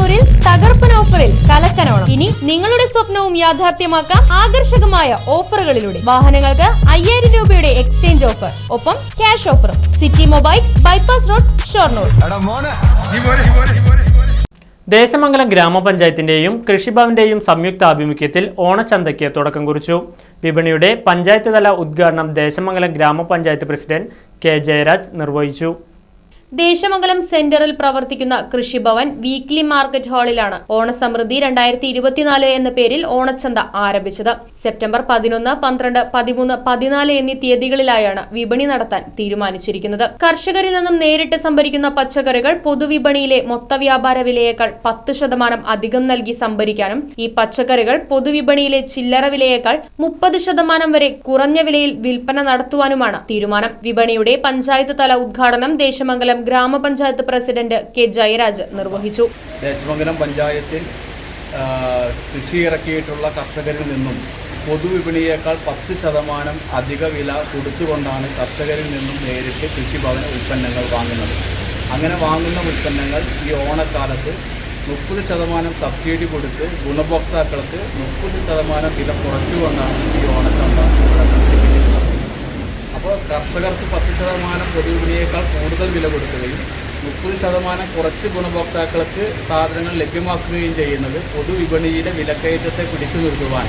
ഷൊർണൂരിൽ തകർപ്പൻ ഓഫറിൽ കലക്കനോണം. ഇനി നിങ്ങളുടെ സ്വപ്നവും യാഥാർത്ഥ്യമാക്കാം ആകർഷകമായ ഓഫറുകളിലൂടെ. വാഹനങ്ങൾക്ക് അയ്യായിരം രൂപയുടെ എക്സ്ചേഞ്ച് ഓഫർ. ഒപ്പം ക്യാഷ് ഓഫറും. City mobiles bypass road Shoranur. Desamangalam ഗ്രാമപഞ്ചായത്തിന്റെയും കൃഷിഭവന്റെയും സംയുക്ത ആഭിമുഖ്യത്തിൽ ഓണച്ചന്തയ്ക്ക് തുടക്കം കുറിച്ചു. വിപണിയുടെ പഞ്ചായത്ത് തല ഉദ്ഘാടനം ദേശമംഗലം ഗ്രാമപഞ്ചായത്ത് പ്രസിഡന്റ് കെ ജയരാജ് നിർവഹിച്ചു. ദേശമംഗലം സെന്ററിൽ പ്രവർത്തിക്കുന്ന കൃഷിഭവൻ വീക്ക്ലി മാർക്കറ്റ് ഹാളിലാണ് ഓണസമൃദ്ധി രണ്ടായിരത്തി ഇരുപത്തിനാല് എന്ന പേരിൽ ഓണച്ചന്ത ആരംഭിച്ചത്. സെപ്റ്റംബർ പതിനൊന്ന് പന്ത്രണ്ട് പതിമൂന്ന് പതിനാല് എന്നീ തീയതികളിലായാണ് വിപണി നടത്താൻ തീരുമാനിച്ചിരിക്കുന്നത്. കർഷകരിൽ നിന്നും നേരിട്ട് സംഭരിക്കുന്ന പച്ചക്കറികൾ പൊതുവിപണിയിലെ മൊത്ത വ്യാപാര വിലയേക്കാൾ പത്ത് ശതമാനം അധികം നൽകി സംഭരിക്കാനും ഈ പച്ചക്കറികൾ പൊതുവിപണിയിലെ ചില്ലറ വിലയേക്കാൾ മുപ്പത് ശതമാനം വരെ കുറഞ്ഞ വിലയിൽ വിൽപ്പന നടത്തുവാനുമാണ് തീരുമാനം. വിപണിയുടെ പഞ്ചായത്ത് തല ഉദ്ഘാടനം ദേശമംഗലം ഗ്രാമപഞ്ചായത്ത് പ്രസിഡന്റ് കെ ജയരാജ് നിർവഹിച്ചു. ദേശമംഗലം പഞ്ചായത്തിൽ കൃഷി ഇറക്കിയിട്ടുള്ള കർഷകരിൽ നിന്നും പൊതുവിപണിയേക്കാൾ പത്ത് ശതമാനം അധിക വില കൊടുത്തുകൊണ്ടാണ് കർഷകരിൽ നിന്നും നേരിട്ട് കൃഷിഭവന ഉൽപ്പന്നങ്ങൾ വാങ്ങുന്നത്. അങ്ങനെ വാങ്ങുന്ന ഉൽപ്പന്നങ്ങൾ ഈ ഓണക്കാലത്ത് മുപ്പത് ശതമാനം സബ്സിഡി കൊടുത്ത് ഗുണഭോക്താക്കൾക്ക് മുപ്പത് ശതമാനം വില കുറച്ചുകൊണ്ടാണ് ഈ ഓണക്കാലം കർഷകർക്ക് പത്ത് ശതമാനം പൊതുവിപണിയേക്കാൾ കൂടുതൽ വില കൊടുക്കുകയും മുപ്പത് ശതമാനം കുറച്ച് ഗുണഭോക്താക്കൾക്ക് സാധനങ്ങൾ ലഭ്യമാക്കുകയും ചെയ്യുന്നത് പൊതുവിപണിയിലെ വിലക്കയറ്റത്തെ പിടിച്ചു നിർത്തുവാൻ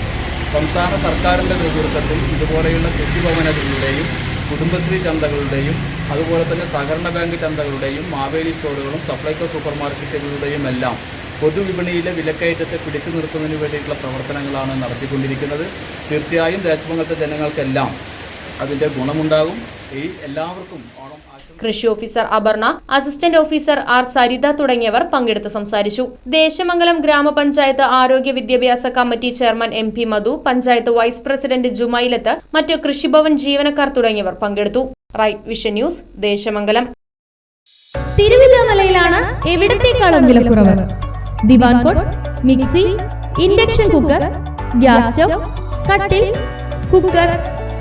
സംസ്ഥാന സർക്കാരിന്റെ നേതൃത്വത്തിൽ ഇതുപോലെയുള്ള കൃഷിഭവനങ്ങളുടെയും കുടുംബശ്രീ ചന്തകളുടെയും അതുപോലെ തന്നെ സഹകരണ ബാങ്ക് ചന്തകളുടെയും മാവേലി സ്റ്റോറുകളും സപ്ലൈകോ സൂപ്പർ മാർക്കറ്റുകളുടെയും എല്ലാം പൊതുവിപണിയിലെ വിലക്കയറ്റത്തെ പിടിച്ചു നിർത്തുന്നതിന് വേണ്ടിയിട്ടുള്ള പ്രവർത്തനങ്ങളാണ് നടത്തിക്കൊണ്ടിരിക്കുന്നത്. തീർച്ചയായും ദേശഭംഗത്തെ ജനങ്ങൾക്കെല്ലാം അതിന്റെ ഗുണമുണ്ടാകും. ഈ എല്ലാവർക്കും ഓണം കൃഷി officer Aparna assistant officer R Saritha തുടങ്ങിയവർ പങ്കെടുത്ത് സംസാരിച്ചു. ദേശമംഗലം ഗ്രാമപഞ്ചായത്ത് ആരോഗ്യ വിദ്യാഭ്യാസ committee chairman M P Madhu panchayat vice president Jumailath മറ്റു കൃഷിഭവൻ ജീവനക്കാർ തുടങ്ങിയവർ പങ്കെടുത്തു. Right vision news Desamangalam. തിരുവില്ലാമലയിലാണ് എവിടത്തേക്കാളും വിലക്കുറവ് divan cot mixie induction cooker gas stove കട്ടിൽ കുക്കർ